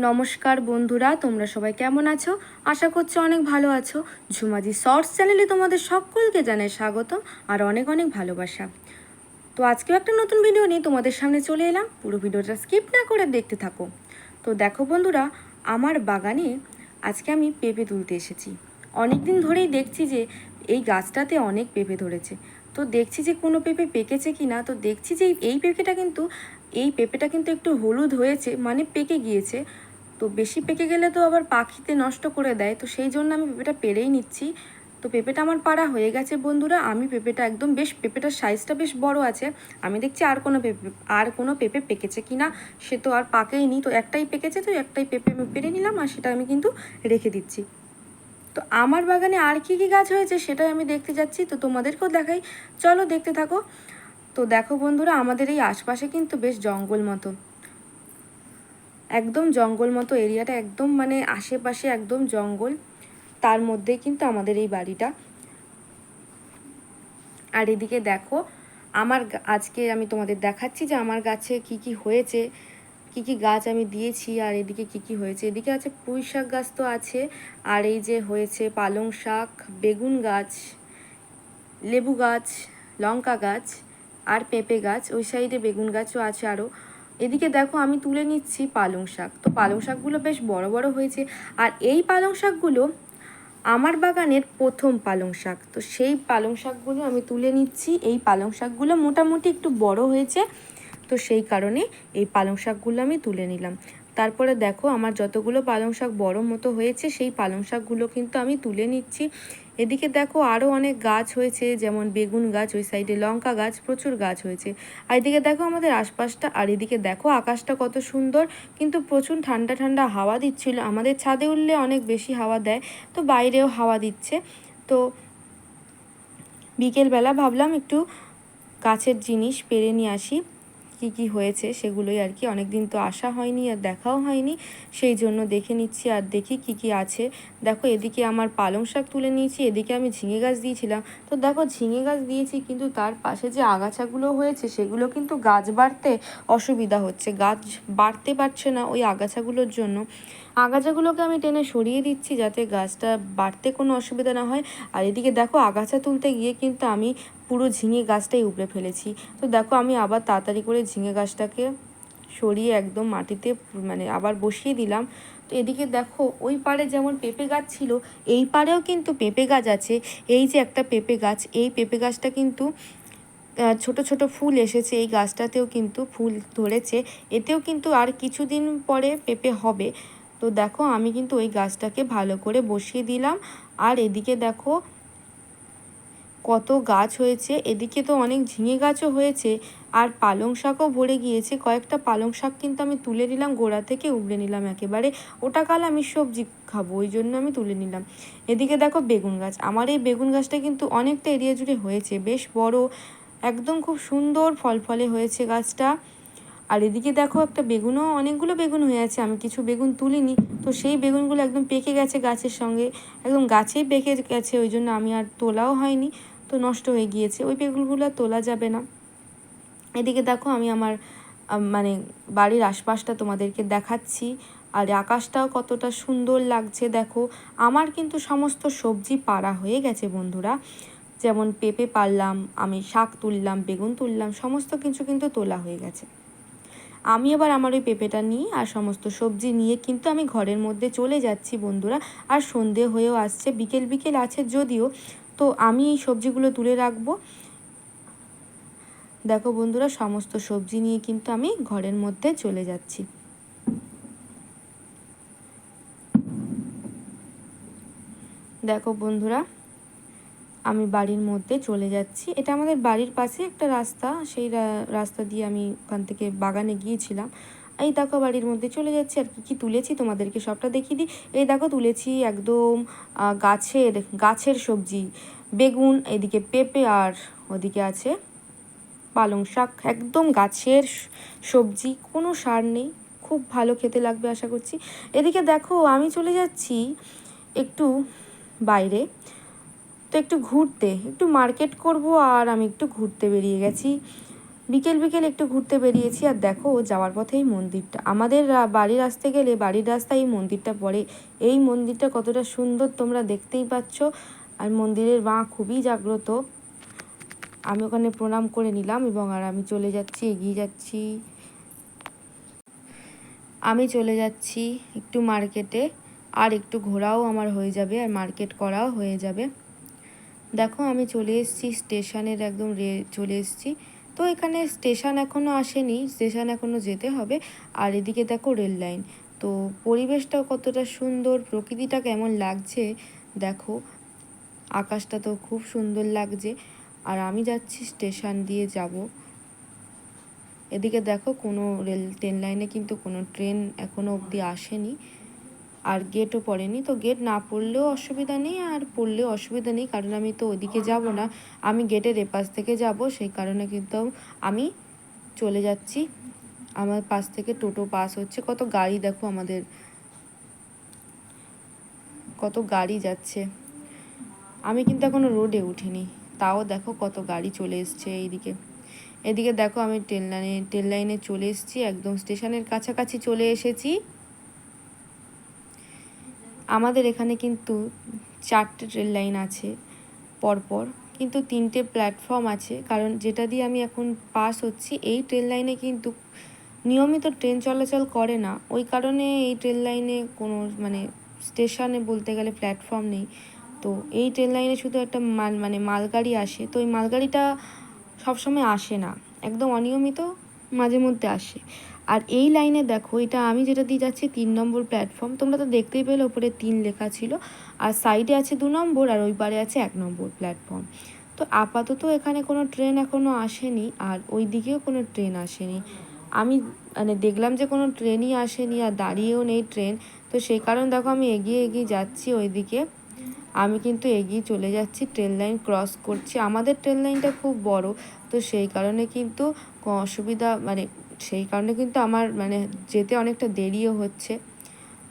নমস্কার বন্ধুরা, তোমরা সবাই কেমন আছো? আশা করছি অনেক ভালো আছো। ঝুমাজি শর্টস চ্যানেলে তোমাদের সকলকে জানাই স্বাগত আর অনেক অনেক ভালোবাসা। তো আজকেও একটা নতুন ভিডিও নিয়ে তোমাদের সামনে চলে এলাম। পুরো ভিডিওটা স্কিপ না করে দেখতে থাকো। তো দেখো বন্ধুরা, আমার বাগানে আজকে আমি পেঁপে তুলতে এসেছি। অনেক দিন ধরেই দেখছি যে এই গাছটাতে অনেক পেঁপে ধরেছে। তো দেখছি যে কোনো পেঁপে পেকেছে কি না তো দেখছি যে এই পেঁপেটা কিন্তু এই পেঁপেটা কিন্তু একটু হলুদ হয়েছে মানে পেকে গিয়েছে। তো বেশি পেকে গেলে তো আবার পাখিতে নষ্ট করে দেয়, তো সেই জন্য আমি পেঁপেটা পেরেই নিচ্ছি। তো পেঁপেটা আমার পাড়া হয়ে গেছে বন্ধুরা, আমি পেঁপেটা একদম বেশ, পেঁপেটার সাইজটা বেশ বড় আছে। আমি দেখছি আর কোনো পেঁপে, আর কোনো পেঁপে পেকেছে কি না, সে তো আর পাকেই নি। তো একটাই পেকেছে, তো একটাই পেঁপে আমি পেরে নিলাম আর সেটা আমি কিন্তু রেখে দিচ্ছি। তো আমার বাগানে আর কী কী গাছ হয়েছে সেটাই আমি দেখতে যাচ্ছি, তো তোমাদেরকেও দেখাই। চলো দেখতে থাকো। তো দেখো বন্ধুরা, আমাদের এই আশপাশে কিন্তু বেশ জঙ্গল মতো। একদম জঙ্গল মতো এরিয়াটা, একদম মানে আশেপাশে একদম জঙ্গল। তার মধ্যেই কিন্তু আমাদের এই বাড়িটা। আর এদিকে দেখো, আমার আজকে আমি তোমাদের দেখাচ্ছি যে আমার গাছে কি কি হয়েছে, কি কি গাছ আমি দিয়েছি, আর এদিকে কি কি হয়েছে। এদিকে আছে পুঁই শাক গাছ তো আছে, আর এই যে হয়েছে পালং শাক, বেগুন গাছ, লেবু গাছ, লঙ্কা গাছ। আর পেঁপে গাছ, ওই সাইডে বেগুন গাছও আছে আরও এদিকে দেখো আমি তুলে নিচ্ছি পালং শাক। তো পালং শাকগুলো বেশ বড় বড় হয়েছে। আর এই পালং শাকগুলো আমার বাগানের প্রথম পালং শাক। তো সেই পালং শাকগুলো আমি তুলে নিচ্ছি। এই পালং শাকগুলো মোটামুটি একটু বড় হয়েছে। তো সেই কারণে এই পালং শাকগুলো আমি তুলে নিলাম। তারপরে দেখো আমার যতগুলো পালং শাক বড় মতো হয়েছে, সেই পালং শাকগুলো কিন্তু আমি তুলে নিচ্ছি। এদিকে দেখো আরও অনেক গাছ হয়েছে, যেমন বেগুন গাছ, ওই সাইডে লঙ্কা গাছ, প্রচুর গাছ হয়েছে। আর এদিকে দেখো আমাদের আশপাশটা, আর এদিকে দেখো আকাশটা কত সুন্দর, কিন্তু প্রচুর ঠান্ডা ঠান্ডা হাওয়া দিচ্ছিল। আমাদের ছাদে উঠলে অনেক বেশি হাওয়া দেয়, তো বাইরেও হাওয়া দিচ্ছে। তো বিকেলবেলা ভাবলাম একটু গাছের জিনিস পেরে নিয়ে আসি। কি কি হয়েছে সেগুলোই আর কি। অনেক দিন তো আসা হয়নি আর দেখাও হয়নি। সেই জন্য দেখে নিচ্ছি আর দেখি কি কি আছে। দেখো এদিকে আমার পালং শাক তুলে নিয়েছি, এদিকে আমি ঝিঙে গাছ দিয়েছিলাম। তো দেখো ঝিঙে গাছ দিয়েছি কিন্তু তার পাশে যে আগাছাগুলো হয়েছে সেগুলো কিন্তু গাছ বাড়তে অসুবিধা হচ্ছে। গাছ বাড়তে পারছে না ওই আগাছাগুলোর জন্য। আগাছাগুলোকে আমি টেনে সরিয়ে দিচ্ছি যাতে গাছটা বাড়তে কোনো অসুবিধা না হয়। আর এদিকে দেখো আগাছা তুলতে গিয়ে কিন্তু আমি পুরো ঝিঙে গাছটাই উপড়ে ফেলেছি। তো দেখো আমি আবার তাড়াতাড়ি করে ঝিঙে গাছটাকে সরিয়ে একদম মাটিতে মানে আবার বসিয়ে দিলাম। তো এদিকে দেখো ওই পারে যেমন পেঁপে গাছ ছিল, এই পারেও কিন্তু পেঁপে গাছ আছে। এই যে একটা পেঁপে গাছ, এই পেঁপে গাছটা কিন্তু ছোট ছোট ফুল এসেছে। এই গাছটাতেও কিন্তু ফুল ধরেছে। এতেও কিন্তু আর কিছুদিন পরে পেঁপে হবে। তো দেখো আমি কিন্তু ওই গাছটাকে ভালো করে বসিয়ে দিলাম। আর এদিকে দেখো কত গাছ হয়েছে, এদিকে তো অনেক ঝিঙে গাছও হয়েছে, আর পালং শাকও ভরে গিয়েছে। কয়েকটা পালং শাক কিন্তু আমি তুলে নিলাম, গোড়া থেকে উবড়ে নিলাম একেবারে। ওটা কাল আমি সবজি খাব, ওই জন্য আমি তুলে নিলাম। এদিকে দেখো বেগুন গাছ, আমার এই বেগুন গাছটা কিন্তু অনেকটা এরিয়া জুড়ে হয়েছে, বেশ বড়, একদম খুব সুন্দর ফল ফলে হয়েছে গাছটা। আর এদিকে দেখো একটা বেগুনও, অনেকগুলো বেগুন হয়ে আছে, আমি কিছু বেগুন তুলিনি, তো সেই বেগুনগুলো একদম পেকে গেছে গাছের সঙ্গে। একদম গাছেই পেকে গেছে, ওই জন্য আমি আর তোলাও হয়নি। তো নষ্ট হয়ে গিয়েছে, ওই আর তোলা যাবে না। এদিকে দেখো আমি আমার মানে বাড়ির আশপাশটা তোমাদেরকে দেখাচ্ছি, আর আকাশটাও কতটা সুন্দর লাগছে দেখো। আমার কিন্তু সমস্ত সবজি পাড়া হয়ে গেছে বন্ধুরা। যেমন পেঁপে পারলাম আমি শাক তুললাম, বেগুন তুললাম, সমস্ত কিছু কিন্তু তোলা হয়ে গেছে। আমি এবার আমার ওই পেঁপেটা নিয়ে আর সমস্ত সবজি নিয়ে কিন্তু আমি ঘরের মধ্যে চলে যাচ্ছি বন্ধুরা। আর সন্ধে হয়েও আসছে, বিকেল বিকেল আছে যদিও তো আমি এই সবজিগুলো তুলে রাখব। দেখো বন্ধুরা, সমস্ত সবজি নিয়ে কিন্তু আমি ঘরের মধ্যে চলে যাচ্ছি। দেখো বন্ধুরা, আমি বাড়ির মধ্যে চলে যাচ্ছি। এটা আমাদের বাড়ির পাশে একটা রাস্তা, সেই রাস্তা দিয়ে আমি ওখান থেকে বাগানে গিয়েছিলাম। এই দেখো বাড়ির মধ্যে চলে যাচ্ছি, আর কি কি তুলেছি তোমাদেরকে সবটা দেখিয়ে দিই। এই দেখো তুলেছি একদম গাছের গাছের সবজি, বেগুন, এদিকে পেঁপে আর ওদিকে আছে পালং শাক, একদম গাছের সবজি, কোনো সার নেই, খুব ভালো খেতে লাগবে আশা করছি। এদিকে দেখো আমি চলে যাচ্ছি একটু বাইরে, তো একটু ঘুরতে, একটু মার্কেট করব আর আমি একটু ঘুরতে বেরিয়ে গেছি। বিকেল বিকেল একটু ঘুরতে বেরিয়েছি আর দেখো যাওয়ার পথে এই মন্দিরটা। আমাদের বাড়ির আসতে গেলে, বাড়ির রাস্তায় এই মন্দিরটা পড়ে। এই মন্দিরটা কতটা সুন্দর তোমরা দেখতেই পাচ্ছ। আর মন্দিরের বাঁ খুবই জাগ্রত। আমি ওখানে প্রণাম করে নিলাম এবং আর আমি চলে যাচ্ছি, এগিয়ে যাচ্ছি। আমি চলে যাচ্ছি একটু মার্কেটে আর একটু ঘোরাও আমার হয়ে যাবে আর মার্কেট করাও হয়ে যাবে। দেখো আমি চলে এসেছি, স্টেশনের একদম রে চলে এসেছি। তো এখানে স্টেশন এখনও আসেনি, স্টেশন এখনও যেতে হবে। আর এদিকে দেখো রেল লাইন। তো পরিবেশটাও কতটা সুন্দর, প্রকৃতিটা কেমন লাগছে, দেখো। আকাশটা তো খুব সুন্দর লাগছে। আর আমি যাচ্ছি স্টেশন দিয়ে যাব। এদিকে দেখো কোনো রেল, ট্রেন লাইনে কিন্তু কোনো ট্রেন এখনও অবধি আসেনি। আর গেটও পড়েনি। তো গেট না পড়লেও অসুবিধা নেই, আর পড়লেও অসুবিধা নেই, কারণ আমি তো ওদিকে যাব না। আমি গেটের এপাশ থেকে যাব, সেই কারণে কিন্তু আমি চলে যাচ্ছি। আমার পাশ থেকে টোটো পাস হচ্ছে। কত গাড়ি দেখো আমাদের। কত গাড়ি যাচ্ছে। আমি কিন্তু এখনও রোডে উঠিনি। তাও দেখো কত গাড়ি চলে এসছে এইদিকে। এদিকে দেখো আমি ট্রেন লাইনে ট্রেন লাইনে চলে এসেছি, একদম স্টেশনের কাছাকাছি চলে এসেছি। আমাদের এখানে কিন্তু চারটে ট্রেন লাইন আছে পরপর, কিন্তু তিনটে প্ল্যাটফর্ম আছে। কারণ যেটা দিয়ে আমি এখন পাস হচ্ছি, এই ট্রেন লাইনে কিন্তু নিয়মিত ট্রেন চলাচল করে না। ওই কারণে এই ট্রেন লাইনে কোনো মানে স্টেশনে বলতে গেলে প্ল্যাটফর্ম নেই। তো এই ট্রেন লাইনে শুধু একটা মাল মানে মালগাড়ি আসে। তো ওই মালগাড়িটা সবসময় আসে না। একদম অনিয়মিত মাঝে মধ্যে আসে। আর এই লাইনে দেখো, এটা আমি যেটা দিয়ে যাচ্ছি তিন নম্বর প্ল্যাটফর্ম তোমরা তো দেখতেই পেলে ওপরে তিন লেখা ছিল। আর সাইডে আছে দু নম্বর আর ওই পারে আছে এক নম্বর প্ল্যাটফর্ম তো আপাতত এখানে কোনো ট্রেন এখনও আসেনি আর ওই দিকেও কোনো ট্রেন আসেনি। আমি মানে দেখলাম যে কোনো ট্রেনই আসেনি আর দাঁড়িয়েও নেই ট্রেন তো সেই কারণে দেখো আমি এগিয়ে এগিয়ে যাচ্ছি ওইদিকে আমি কিন্তু এগিয়ে চলে যাচ্ছি ট্রেন লাইন ক্রস করছি। আমাদের ট্রেন লাইনটা খুব বড়, তো সেই কারণে কিন্তু অসুবিধা মানে সেই কারণে কিন্তু আমার মানে যেতে অনেকটা দেরিও হচ্ছে।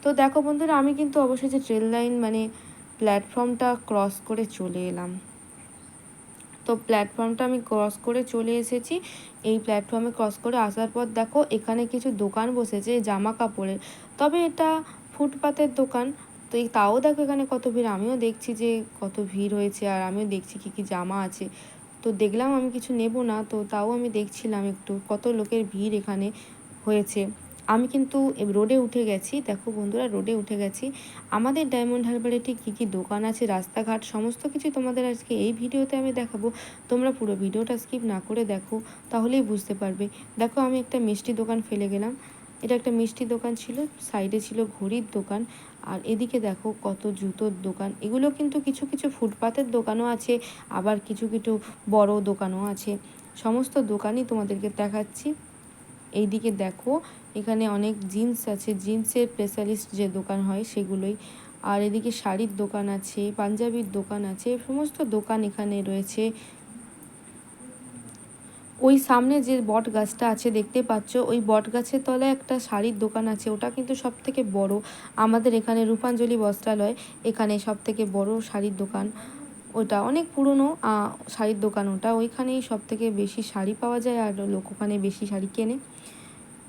তো দেখো বন্ধুরা, আমি কিন্তু অবশ্যই যে ট্রেন লাইন মানে প্ল্যাটফর্মটা ক্রস করে চলে এলাম। তো প্ল্যাটফর্মটা আমি ক্রস করে চলে এসেছি। এই প্ল্যাটফর্মে ক্রস করে আসার পর দেখো, এখানে কিছু দোকান বসেছে জামা কাপড়ের তবে এটা ফুটপাতের দোকান। তো এই তাও দেখো এখানে কত ভিড়। আমিও দেখছি যে কত ভিড় হয়েছে, আর আমিও দেখছি কী কী জামা আছে। তো দেখলাম আমি কিছু নেব না, তো তাও আমি দেখছিলাম একটু কত লোকের ভিড় এখানে হয়েছে। আমি কিন্তু রোডে উঠে গেছি, দেখো বন্ধুরা রোডে উঠে গেছি। আমাদের ডায়মন্ড হারবারে ঠিক কী কী দোকান আছে, রাস্তাঘাট, সমস্ত কিছু তোমাদের আজকে এই ভিডিওতে আমি দেখাবো। তোমরা পুরো ভিডিওটা স্কিপ না করে দেখো, তাহলেই বুঝতে পারবে। দেখো আমি একটা মিষ্টি দোকান ফেলে গেলাম। এটা একটা মিষ্টি দোকান ছিল, সাইডে ছিল ঘড়ির দোকান। আর এদিকে দেখো কত জুতোর দোকান। এগুলো কিন্তু কিছু কিছু ফুটপাতের দোকানও আছে, আবার কিছু কিছু বড় দোকানও আছে। সমস্ত দোকানই তোমাদেরকে দেখাচ্ছি। এইদিকে দেখো, এখানে অনেক জিন্স আছে। জিন্সের স্পেশালিস্ট যে দোকান হয় সেগুলোই। আর এদিকে শাড়ির দোকান আছে, পাঞ্জাবির দোকান আছে, সমস্ত দোকান এখানে রয়েছে। ওই সামনে যে বট গাছটা আছে, দেখতে পাচ্ছ? ওই বট গাছের তলায় একটা শাড়ির দোকান আছে। ওটা কিন্তু সব থেকে বড়। আমাদের এখানে রূপাঞ্জলি বস্ত্রালয়, এখানে সব থেকে বড় শাড়ির দোকান। ওটা অনেক পুরনো শাড়ির দোকান ওটা। ওইখানেই সব থেকে বেশি শাড়ি পাওয়া যায় আর লোক ওখানে বেশি শাড়ি কেনে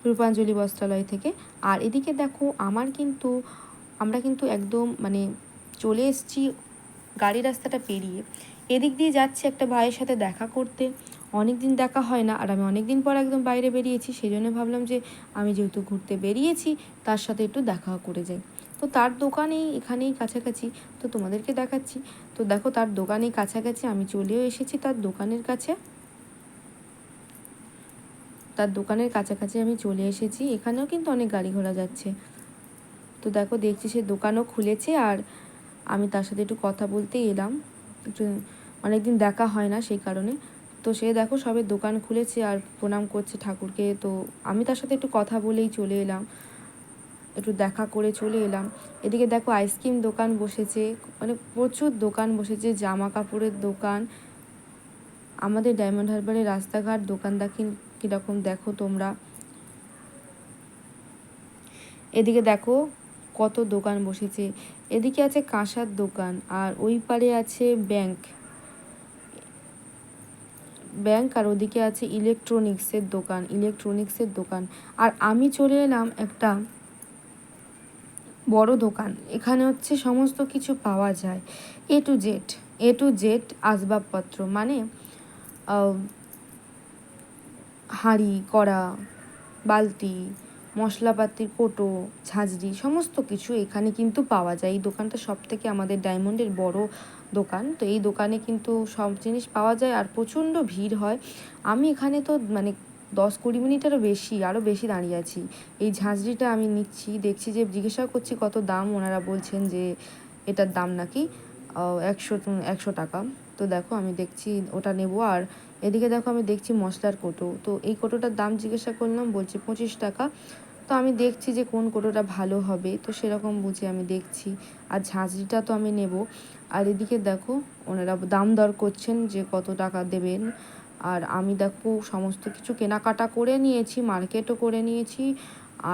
রূপাঞ্জলি বস্ত্রালয় থেকে। আর এদিকে দেখো, আমার কিন্তু, আমরা কিন্তু একদম মানে চলে এসেছি গাড়ি রাস্তাটা পেরিয়ে। এদিক দিয়ে যাচ্ছে একটা ভাইয়ের সাথে দেখা করতে। অনেক দিন দেখা হয় না, আর আমি অনেক দিন পর একদম বাইরে বেরিয়েছি সেই জন্য ভাবলাম যে আমি যেহেতু ঘুরতে বেরিয়েছি, তার সাথে একটু দেখা করে যাই। তো তার দোকানেই, এখানেই কাছাকাছি, তো তোমাদেরকে দেখাচ্ছি। তো দেখো তার দোকানেই কাছাকাছি আমি চলেও এসেছি তার দোকানের কাছে। তার দোকানের কাছাকাছি আমি চলে এসেছি, এখানেও কিন্তু অনেক গাড়ি ঘোড়া যাচ্ছে। তো দেখো দেখছি সে দোকানও খুলেছে, আর আমি তার সাথে একটু কথা বলতে এলাম। একটু অনেকদিন দেখা হয় না সেই কারণে। তো সে দেখো সবে দোকান খুলেছে আর প্রণাম করছে ঠাকুরকে। তো আমি তার সাথে একটু কথা বলেই চলে এলাম। একটু দেখা করে চলে এলাম। এদিকে দেখো আইসক্রিম দোকান বসেছে মানে প্রচুর দোকান বসেছে জামা কাপড়ের দোকান। আমাদের ডায়মন্ড হারবারের রাস্তাঘাট দোকান দেখেন কীরকম দেখো তোমরা। এদিকে দেখো কত দোকান বসেছে। এদিকে আছে কাঁসার দোকান আর ওই পারে আছে ব্যাংক। ব্যাংক আর ওদিকে আছে ইলেকট্রনিক্সের দোকান ইলেকট্রনিক্সের দোকান। আর আমি চলে এলাম একটা বড় দোকান। এখানে হচ্ছে সমস্ত কিছু পাওয়া যায়। A to Z A to Z আসবাবপত্র মানে হাঁড়ি, কড়া, বালতি মশলাপাতির কোটো ঝাঁঝরি, সমস্ত কিছু এখানে কিন্তু পাওয়া যায়। এই দোকানটা সব থেকে আমাদের ডায়মন্ডের বড় দোকান। তো এই দোকানে কিন্তু সব জিনিস পাওয়া যায় আর প্রচণ্ড ভিড় হয়। আমি এখানে তো মানে দশ কুড়ি মিনিটেরও বেশি, আরও বেশি দাঁড়িয়ে আছি। এই ঝাঁঝরিটা আমি নিচ্ছি, দেখছি যে জিজ্ঞাসা করছি কত দাম, ওনারা বলছেন যে এটার দাম নাকি একশো একশো টাকা। তো দেখো আমি দেখছি, ওটা নেব। আর এদিকে দেখো আমি দেখছি মশলার কোটো। তো এই কোটোটার দাম জিজ্ঞাসা করলাম, বলছে পঁচিশ টাকা। তো আমি দেখছি যে কোন কোটোটা ভালো হবে, তো সেরকম বুঝে আমি দেখছি। আর ঝাঁঝরিটা তো আমি নেব। আর এদিকে দেখো, ওনারা দাম দর করছেন যে কত টাকা দেবেন। আর আমি দেখো সমস্ত কিছু কেনাকাটা করে নিয়েছি, মার্কেটও করে নিয়েছি।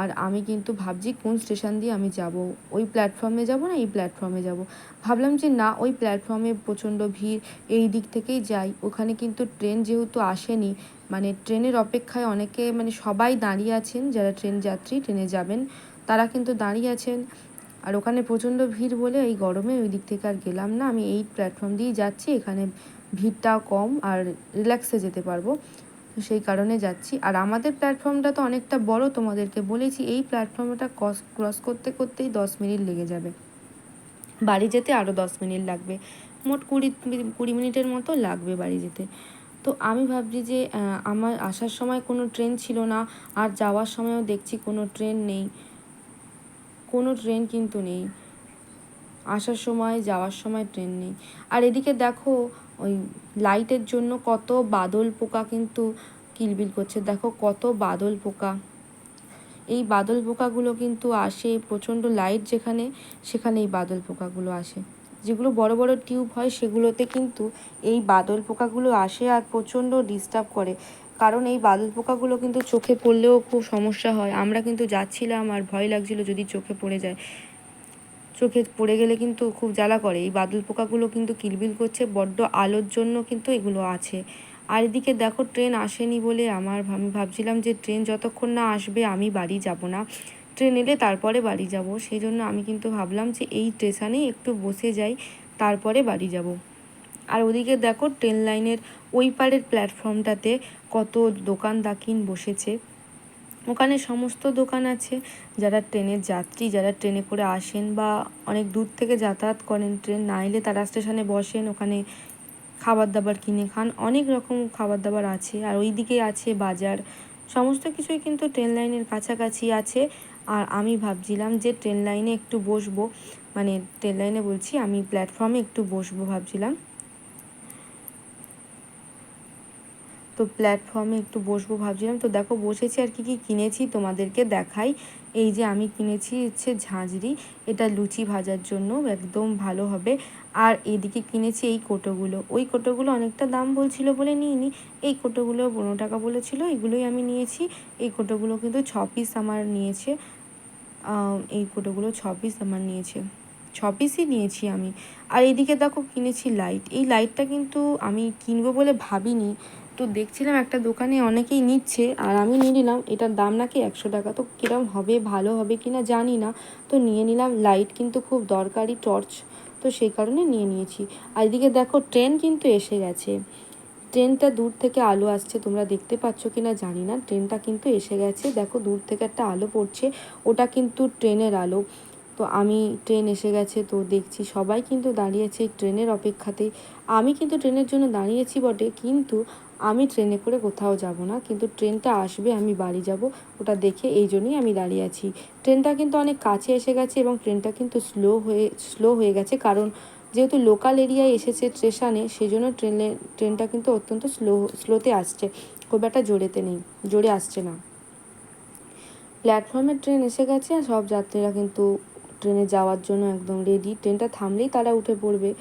আর আমি কিন্তু ভাবছি কোন স্টেশন দিয়ে আমি যাব? ওই প্ল্যাটফর্মে যাব না এই প্ল্যাটফর্মে যাব? ভাবলাম যে না, ওই প্ল্যাটফর্মে প্রচণ্ড ভিড়, এই দিক থেকেই যাই। ওখানে কিন্তু ট্রেন যেহেতু আসেনি মানে ট্রেনের অপেক্ষায় অনেকে মানে সবাই দাঁড়িয়ে আছেন, যারা ট্রেন যাত্রী, ট্রেনে যাবেন, তারা কিন্তু দাঁড়িয়ে আছেন। আর ওখানে প্রচণ্ড ভিড় বলে এই গরমে ওই দিক থেকে আর গেলাম না। আমি এই প্ল্যাটফর্ম দিয়েই যাচ্ছি, এখানে ভিড়টাও কম আর রিল্যাক্সে যেতে পারব। তো সেই কারণে যাচ্ছি। আর আমাদের প্ল্যাটফর্মটা তো অনেকটা বড়, তোমাদেরকে বলেছি, এই প্ল্যাটফর্মটা ক্রস ক্রস করতে করতেই দশ মিনিট লেগে যাবে। বাড়ি যেতে আরও দশ মিনিট লাগবে। মোট কুড়ি কুড়ি মিনিটের মতো লাগবে বাড়ি যেতে। তো আমি ভাবছি যে আমার আসার সময় কোনো ট্রেন ছিল না, আর যাওয়ার সময়ও দেখছি কোনো ট্রেন নেই। কোনো ট্রেন কিন্তু নেই। আসার সময়, যাওয়ার সময় ট্রেন নেই। আর এদিকে দেখো ওই লাইটের জন্য কত বাদল পোকা কিন্তু কিলবিল করছে। দেখো কত বাদল পোকা। এই বাদল পোকাগুলো কিন্তু আসে প্রচণ্ড লাইট যেখানে সেখানে এই বাদল পোকাগুলো আসে। যেগুলো বড় বড় টিউব হয়, সেগুলোতে কিন্তু এই বাদল পোকাগুলো আসে আর প্রচণ্ড ডিস্টার্ব করে। কারণ এই বাদল পোকাগুলো কিন্তু চোখে পড়লেও খুব সমস্যা হয়। আমরা কিন্তু যাচ্ছিলাম আর ভয় লাগছিল যদি চোখে পড়ে যায়। চোখে পড়ে গেলে কিন্তু খুব জ্বালা করে। এই বাদল পোকাগুলো কিন্তু কিলবিল করছে, বড্ড আলোর জন্য কিন্তু এগুলো আছে। আর এদিকে দেখো, ট্রেন আসেনি বলে আমার আমি ভাবছিলাম যে ট্রেন যতক্ষণ না আসবে আমি বাড়ি যাব না। ট্রেন এলে তারপরে বাড়ি যাব। সেই জন্য আমি কিন্তু ভাবলাম যে এই স্টেশনেই একটু বসে যাই, তারপরে বাড়ি যাব। আর ওদিকে দেখো, ট্রেন লাইনের ওই পারের প্ল্যাটফর্মটাতে কত দোকান দাকিন বসেছে। ওখানে সমস্ত দোকান আছে। যারা ট্রেনের যাত্রী, যারা ট্রেনে করে আসেন বা অনেক দূর থেকে যাতায়াত করেন, ট্রেন না এলে তারা স্টেশনে বসেন, ওখানে খাবার দাবার কিনে খান। অনেক রকম খাবার দাবার আছে। আর ওই দিকে আছে বাজার। সমস্ত কিছুই কিন্তু ট্রেন লাইনের কাছাকাছি আছে। আর আমি ভাবছিলাম যে ট্রেন লাইনে একটু বসবো। মানে ট্রেন লাইনে বলছি, আমি প্ল্যাটফর্মে একটু বসবো ভাবছিলাম। তো প্ল্যাটফর্মে একটু বসবো ভাবছিলাম। তো দেখো, বসেছি আর কি কি কিনেছি তোমাদেরকে দেখাই। এই যে আমি কিনেছি হচ্ছে ঝাঁঝরি। এটা লুচি ভাজার জন্য একদম ভালো হবে। আর এদিকে কিনেছি এই কোটোগুলো। ওই কোটোগুলো অনেকটা দাম বলছিল বলে নিইনি। এই কোটোগুলো পনেরো টাকা বলেছিল, এগুলোই আমি নিয়েছি। এই কোটোগুলো কিন্তু ছ পিস আমার নিয়েছে। এই কোটোগুলো ছ পিস আমার নিয়েছে। ছ পিসই নিয়েছি আমি। আর এদিকে দেখো কিনেছি লাইট এই লাইটটা কিন্তু আমি কিনবো বলে ভাবিনি। তো দেখছিলাম একটা দোকানে অনেকেই নিচ্ছে, আর আমি নিয়ে নিলাম। এটার দাম নাকি একশো টাকা। তো কিরম হবে, ভালো হবে কি না জানি না। তো নিয়ে নিলাম লাইট কিন্তু খুব দরকারি টর্চ তো সেই কারণে নিয়ে নিয়েছি। আর এদিকে দেখো ট্রেন কিন্তু এসে গেছে। ট্রেনটা দূর থেকে আলো আসছে, তোমরা দেখতে পাচ্ছ কি না জানি না। ট্রেনটা কিন্তু এসে গেছে। দেখো, দূর থেকে একটা আলো পড়ছে। ওটা কিন্তু ট্রেনের আলো। তো আমি ট্রেন এসে গেছে, তো দেখছি সবাই কিন্তু দাঁড়িয়েছে ট্রেনের অপেক্ষাতে। আমি কিন্তু ট্রেনের জন্য দাঁড়িয়েছি বটে, কিন্তু আমি ট্রেনে করে কোথাও যাব না, কিন্তু ট্রেনটা আসবে, আমি বাড়ি যাব। ওটা দেখে এই জন্যই আমি দাঁড়িয়ে আছি। ট্রেনটা কিন্তু অনেক কাছে এসে গেছে এবং ট্রেনটা কিন্তু স্লো হয়ে স্লো হয়ে গেছে কারণ যেহেতু লোকাল এরিয়ায় এসেছে স্টেশনে সেই জন্য ট্রেনে, ট্রেনটা কিন্তু অত্যন্ত স্লো, স্লোতে আসছে। খুব একটা জোরেতে নেই, জোরে আসছে না। প্ল্যাটফর্মে ট্রেন এসে গেছে আর সব যাত্রীরা কিন্তু ট্রেনে যাওয়ার জন্য একদম রেডি ট্রেনটা থামলেই তারা উঠে পড়বে।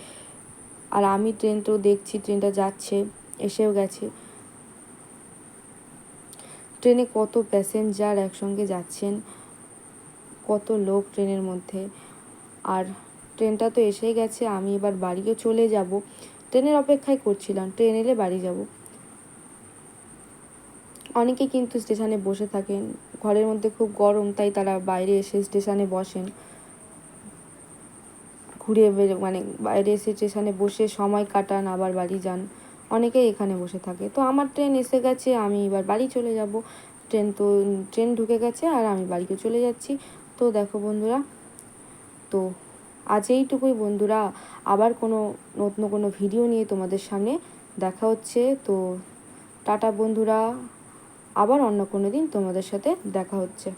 আর আমি ট্রেন তো দেখছি, ট্রেনটা যাচ্ছে। এসেও গেছে। ট্রেনে কত প্যাসেঞ্জার একসঙ্গে যাচ্ছেন, কত লোক ট্রেনের মধ্যে। আর ট্রেনটা তো এসেই গেছে, আমি এবার বাড়িও চলে যাব। ট্রেনের অপেক্ষায় করছিলাম, ট্রেন এলে বাড়ি যাব। অনেকে কিন্তু স্টেশনে বসে থাকেন, ঘরের মধ্যে খুব গরম, তাই তারা বাইরে এসে স্টেশনে বসেন। ঘুরে বের মানে বাইরে এসে স্টেশনে বসে সময় কাটান, আবার বাড়ি যান। অনেকেই এখানে বসে থাকে। তো আমার ট্রেন এসে গেছে, আমি এবার বাড়ি চলে যাব। ট্রেন তো ট্রেন ঢুকে গেছে আর আমি বাড়িতে চলে যাচ্ছি। তো দেখো বন্ধুরা, তো আজ এইটুকুই বন্ধুরা। আবার কোনো নতুন কোনো ভিডিও নিয়ে তোমাদের সামনে দেখা হচ্ছে। তো টাটা বন্ধুরা, আবার অন্য কোনো দিন তোমাদের সাথে দেখা হচ্ছে।